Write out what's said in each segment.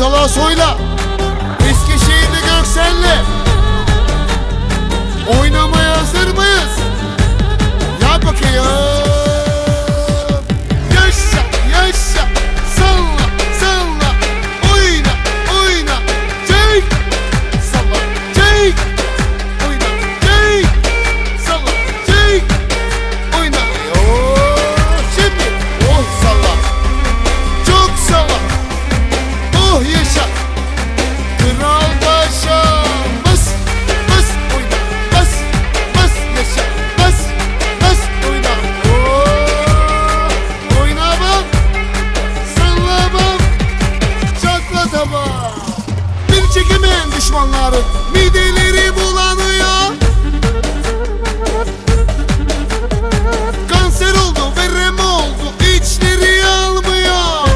salağı soyla. Eskişehir'de Göksel'le. Çekemeyen düşmanların mideleri bulanıyor. Kanser oldu, verem oldu, içleri almıyor.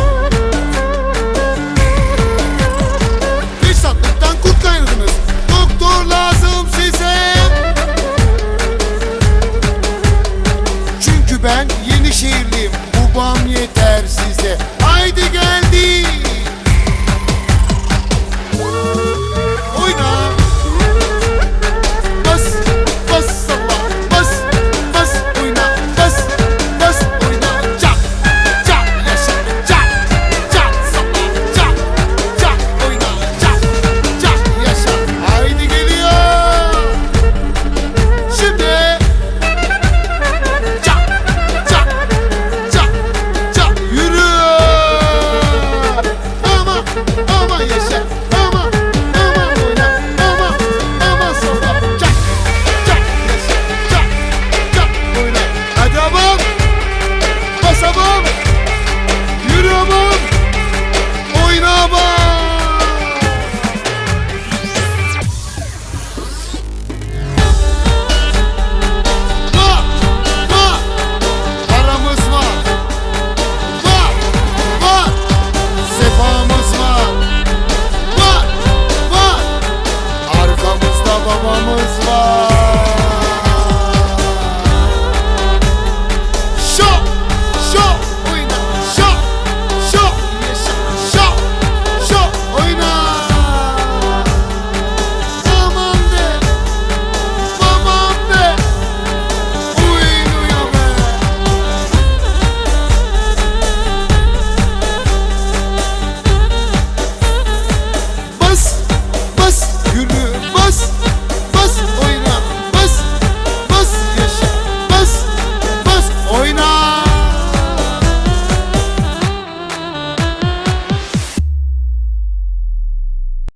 Fesatlıktan kurtardınız, doktor lazım size. Çünkü ben yeni şehirliyim, babam yeter size. Haydi gel to your.